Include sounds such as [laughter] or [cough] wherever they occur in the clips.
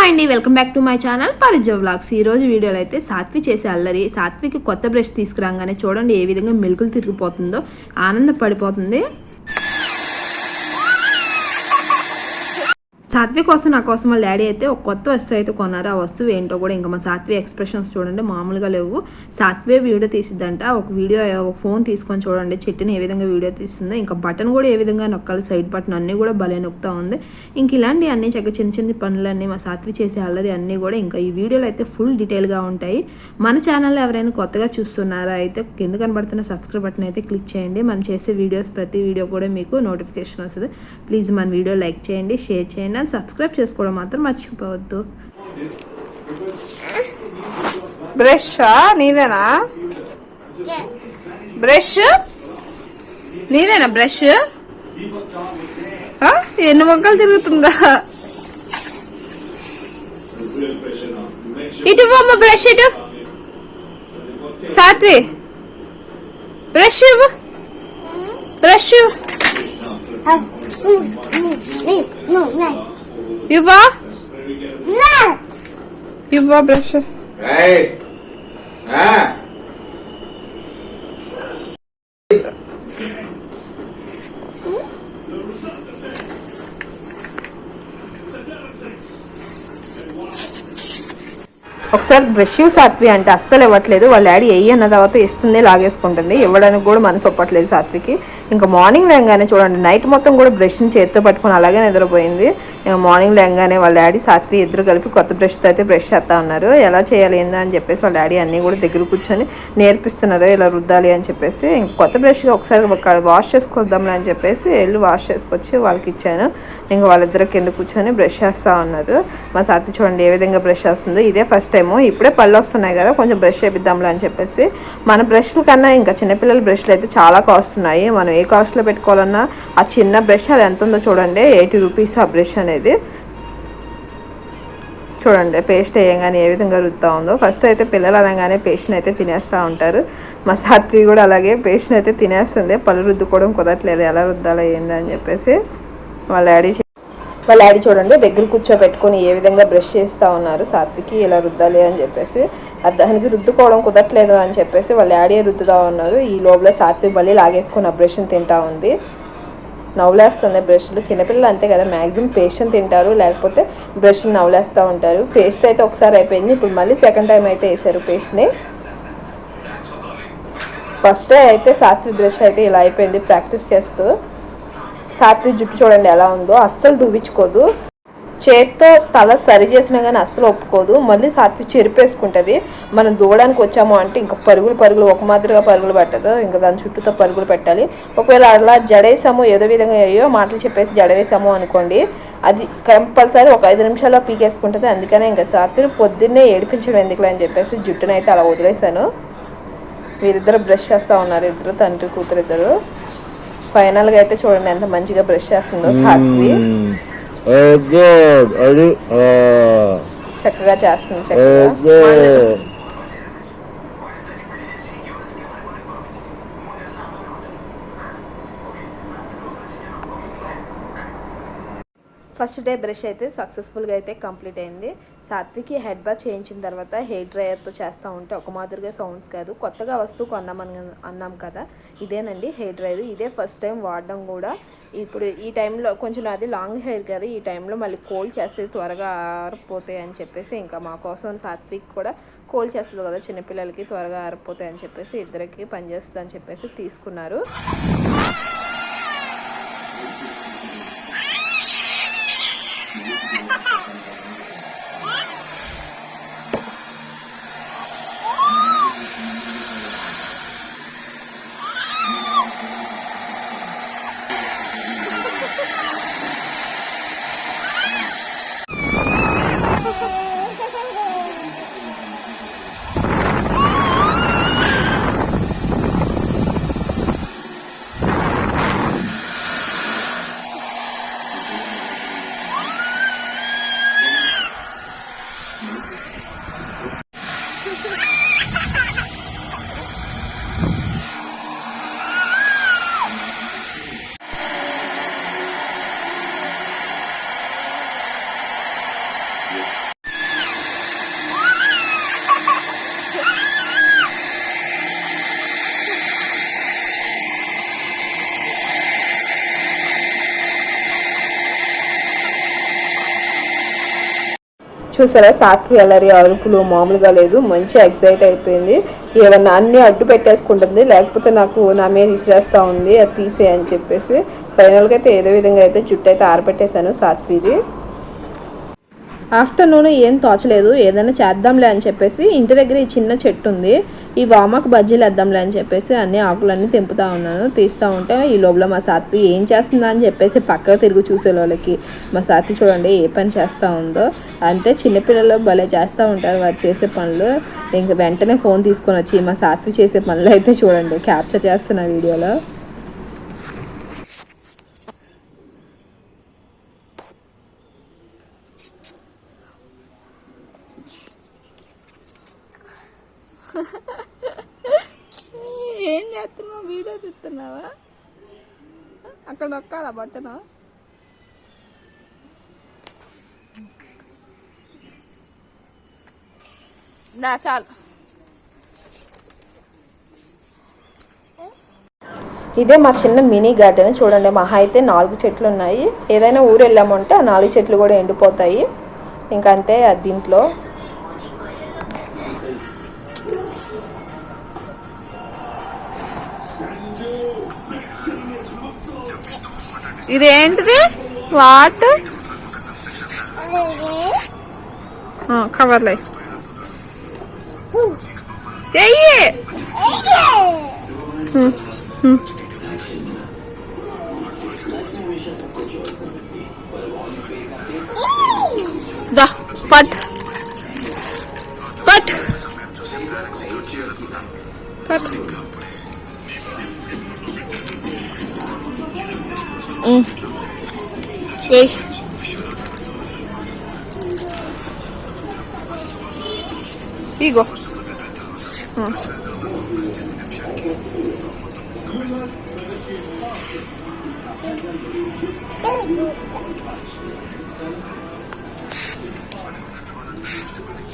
Hi అండి welcome back to my channel Parijo vlogs. ఈ రోజు వీడియోలో అయితే సాత్వి చేసే అల్లరి సాత్వికి కొత్త బ్రష్ తీసుకురాగానే చూడండి ఏ విధంగా మెలుకులు తిరిగిపోతుందో ఆనంద సాత్వి కోసం నా కోసం వాళ్ళ డాడీ అయితే ఒక కొత్త వస్తువు అయితే కొన్నారు? ఆ వస్తువు ఏంటో కూడా ఇంకా మా సాత్వి ఎక్స్ప్రెషన్స్ చూడండి మామూలుగా లేవు. సాత్వే వీడియో తీసిద్దంట. ఒక వీడియో ఒక ఫోన్ తీసుకొని చూడండి చెట్టుని ఏ విధంగా వీడియో తీస్తుందో. ఇంకా బటన్ కూడా ఏ విధంగా నొక్కాలి సైడ్ బటన్ అన్నీ కూడా భలే నొక్కుతా ఉంది. ఇంక ఇలాంటి అన్ని చక్క చిన్న చిన్న పనులన్నీ మా సాత్వి చేసే అల్లరి అన్నీ కూడా ఇంకా ఈ వీడియోలో అయితే ఫుల్ డీటెయిల్గా ఉంటాయి. మన ఛానల్లో ఎవరైనా కొత్తగా చూస్తున్నారా అయితే కింద కనబడుతున్న సబ్స్క్రైబ్ బటన్ అయితే క్లిక్ చేయండి. మనం చేసే వీడియోస్ ప్రతి వీడియో కూడా మీకు నోటిఫికేషన్ వస్తుంది. ప్లీజ్ మన వీడియో లైక్ చేయండి షేర్ చేయండి. అండ్ సబ్స్క్రైబ్ చేసుకోవడం మాత్రం మర్చిపోవద్దు. బ్రష్ నీదేనా? బ్రష్? నీదేనా బ్రష్? ఆ? ఎన్ని మొక్కలు తిరుగుతుందా? ఇటు అమ్మ బ్రష్ ఇటు. సాత్వి బ్రష్ ఇవ్వు. బ్రష్ ఇవ్వు. ఇవ్వా ఇవ్వా బ్రష్ Hey! Ah! ఒకసారి బ్రష్ సాత్వి అంటే అస్సలు ఇవ్వట్లేదు. వాళ్ళ డాడీ ఎయ్యి అన్న తర్వాత ఇస్తుంది లాగేసుకుంటుంది. ఇవ్వడానికి కూడా మనసు ఒప్పట్లేదు సాత్వికి. ఇంకా మార్నింగ్ లేగానే చూడండి నైట్ మొత్తం కూడా బ్రష్ని చేతితో పట్టుకుని అలాగే నిద్రపోయింది. ఇంకా మార్నింగ్ లేగానే వాళ్ళ డాడీ సాత్వి ఇద్దరు కలిపి కొత్త బ్రష్తో అయితే బ్రష్ చేస్తా ఉన్నారు. ఎలా చేయాలి ఏందా అని చెప్పేసి వాళ్ళ డాడీ అన్నీ కూడా దగ్గర కూర్చొని నేర్పిస్తున్నారు. ఇలా రుద్దాలి అని చెప్పేసి ఇంకా కొత్త బ్రష్గా ఒకసారి ఒక వాష్ చేసుకొద్దాంలే అని చెప్పేసి వెళ్ళి వాష్ చేసుకొచ్చి వాళ్ళకి ఇచ్చాను. ఇంకా వాళ్ళిద్దరు కింద కూర్చొని బ్రష్ చేస్తూ ఉన్నారు. మా సాత్వి చూడండి ఏ విధంగా బ్రష్ చేస్తుందో. ఇదే ఫస్ట్ టైము ఇప్పుడే పళ్ళు వస్తున్నాయి కదా కొంచెం బ్రష్ చేపిద్దాంలే అని చెప్పేసి. మన బ్రష్ల కన్నా ఇంకా చిన్నపిల్లల బ్రష్లు అయితే చాలా కాస్ట్ ఉన్నాయి. మనం ఏ కాస్ట్లో పెట్టుకోవాలన్నా ఆ చిన్న బ్రష్ అది ఎంత ఉందో చూడండి. ఎయిటీ రూపీస్ ఆ బ్రష్ అనేది. చూడండి పేస్ట్ వేయంగానే ఏ విధంగా రుద్దుతా ఉందో. ఫస్ట్ అయితే పిల్లలు అనగానే పేస్ట్ని అయితే తినేస్తూ ఉంటారు. మా సాత్వి కూడా అలాగే పేస్ట్ని అయితే తినేస్తుంది. పళ్ళు రుద్దుకోవడం కుదరట్లేదు. ఎలా రుద్దాలో ఏంది అని చెప్పేసి. వాళ్ళ డాడీ వాళ్ళ డాడీ చూడండి దగ్గర కూర్చోబెట్టుకొని ఏ విధంగా బ్రష్ చేస్తూ ఉన్నారు సాత్వికి ఇలా రుద్దాలి అని చెప్పేసి అది దానికి రుద్దుకోవడం కుదరట్లేదు అని చెప్పేసి వాళ్ళ డాడీ రుద్దుతా ఉన్నారు. ఈ లోపల సాత్విక్ మళ్ళీ లాగేసుకొని ఆ బ్రష్ని తింటా ఉంది. నవ్వులేస్తుంది బ్రష్లు చిన్నపిల్లలు అంతే కదా మ్యాక్సిమం పేస్ట్ తింటారు లేకపోతే బ్రష్ని నవ్వులేస్తూ ఉంటారు. పేస్ట్ అయితే ఒకసారి అయిపోయింది ఇప్పుడు మళ్ళీ సెకండ్ టైం అయితే వేసారు పేస్ట్ని ఫస్ట్ అయితే సాత్వి బ్రష్ అయితే ఇలా అయిపోయింది ప్రాక్టీస్ చేస్తూ. సాత్వి జుట్టు చూడండి ఎలా ఉందో. అస్సలు దువ్వించుకోదు. చేత్తో తల సరి చేసినా కానీ అస్సలు ఒప్పుకోదు. మళ్ళీ సాత్వి చెరిపేసుకుంటుంది. మనం దూడడానికి వచ్చాము అంటే ఇంకా పరుగులు పరుగులు ఒక మాదిరిగా పరుగులు పెట్టదు. ఇంకా దాని చుట్టూతో పరుగులు పెట్టాలి. ఒకవేళ అలా జడేసాము ఏదో విధంగా అయ్యో మాటలు చెప్పేసి జడవేసాము అనుకోండి అది కంపల్సరీ ఒక ఐదు నిమిషాల్లో పీకేసుకుంటుంది. అందుకనే ఇంకా సాత్వి పొద్దున్నే ఏడిపించడం ఎందుకులే అని చెప్పేసి జుట్టునైతే అలా వదిలేశాను. వీరిద్దరు బ్రష్ చేస్తూ ఉన్నారు. ఇద్దరు తండ్రి కూతురు ఇద్దరు ఫైనల్గా అయితే చూడండి ఎంత మంచిగా బ్రష్ చేస్తుందో సాత్వి. చక్కగా చేస్తుంది చక్కగా. ఫస్ట్ డే బ్రష్ అయితే సక్సెస్ఫుల్గా అయితే కంప్లీట్ అయింది. సాత్వికి హెడ్ బాత్ చేయించిన తర్వాత హెయిర్ డ్రయర్తో చేస్తూ ఉంటే ఒక మాదిరిగా సౌండ్స్ కాదు. కొత్తగా వస్తువు కొన్నామని అన్నాం కదా ఇదేనండి హెయిర్ డ్రయర్. ఇదే ఫస్ట్ టైం వాడడం కూడా. ఇప్పుడు ఈ టైంలో కొంచెం అది లాంగ్ హెయిర్ కదా ఈ టైంలో మళ్ళీ కోల్డ్ చేస్తే త్వరగా ఆరిపోతాయి అని చెప్పేసి ఇంకా మా కోసం సాత్విక్ కూడా కోల్డ్ చేస్తుంది కదా చిన్నపిల్లలకి త్వరగా ఆరిపోతాయి అని చెప్పేసి ఇద్దరికి పనిచేస్తుంది అని చెప్పేసి తీసుకున్నారు. చూసారా? సాత్వి అల్లరి అరుపులు మామూలుగా లేదు. మంచి ఎగ్జైట్ అయిపోయింది. ఏమన్నా అన్ని అడ్డు పెట్టేసుకుంటుంది. లేకపోతే నాకు నా మీద విసిరేస్తూ ఉంది. అది తీసే అని చెప్పేసి ఫైనల్గా అయితే ఏదో విధంగా అయితే జుట్టు అయితే ఆరబెట్టేశాను సాత్విది. ఆఫ్టర్నూన్ ఏం తోచలేదు ఏదైనా చేద్దాంలే అని చెప్పేసి ఇంటి దగ్గర ఈ చిన్న చెట్టు ఉంది ఈ వామాకు బజ్జీలు వేద్దాంలే అని చెప్పేసి అన్ని ఆకులన్నీ తెంపుతా ఉన్నాను. తీస్తూ ఉంటే ఈ లోపల మా సాత్వి ఏం చేస్తుందా అని చెప్పేసి పక్కకు తిరిగి చూసే వాళ్ళకి మా సాత్వి చూడండి ఏ పని చేస్తూ ఉందో. అంటే చిన్నపిల్లలు భలే చేస్తూ ఉంటారు వారు చేసే పనులు. ఇంక వెంటనే ఫోన్ తీసుకొని వచ్చి మా సాత్వి చేసే పనులు అయితే చూడండి క్యాప్చర్ చేస్తున్న వీడియోలో. ఏం చేస్తున్నావు? వీడియో తీస్తున్నావా అక్కడ నొక్కాలా బట్టను నా చాలు. ఇదే మా చిన్న మినీ గార్డెన్ చూడండి. మహా అయితే నాలుగు చెట్లు ఉన్నాయి. ఏదైనా ఊరు వెళ్ళామంటే ఆ నాలుగు చెట్లు కూడా ఎండిపోతాయి. ఇంకంతే అంతే ఇది ఏంటిది ఇదేంటిది వాట్ కవర్లే చెయ్యి. దా పట్. Wait. Igo.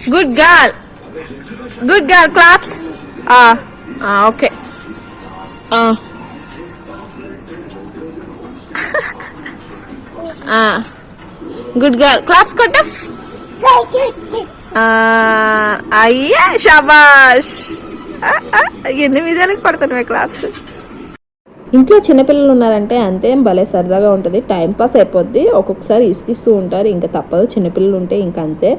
Good girl. Good girl. Claps. Ah. Ah. Okay. Ah. [laughs] Good girl claps కొట్టు. అయ్యా షాబాష్. ఎన్ని విధాలకు పడుతున్నాయి క్లాప్స్ ఇంట్లో చిన్నపిల్లలు ఉన్నారంటే అంతే భలే సరదాగా ఉంటుంది. టైం పాస్ అయిపోద్ది. ఒక్కొక్కసారి ఇసుకిస్తూ ఉంటారు. ఇంకా తప్పదు. చిన్నపిల్లలు ఉంటే ఇంక అంతే.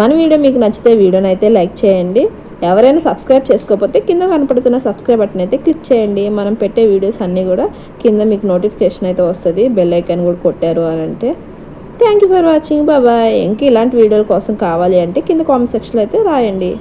మన వీడియో మీకు నచ్చితే వీడియోని అయితే లైక్ చేయండి. ఎవరైనా సబ్స్క్రైబ్ చేసుకోకపోతే కింద కనపడుతున్న సబ్స్క్రైబ్ బటన్ అయితే క్లిక్ చేయండి. మనం పెట్టే వీడియోస్ అన్నీ కూడా కింద మీకు నోటిఫికేషన్ అయితే వస్తుంది. బెల్ ఐకాన్ కూడా కొట్టారు అని అంటే. థ్యాంక్ యూ ఫర్ వాచింగ్ బాబాయ్ ఇంకా ఇలాంటి వీడియోల కోసం కావాలి అంటే కింద కామెంట్ సెక్షన్లో అయితే రాయండి.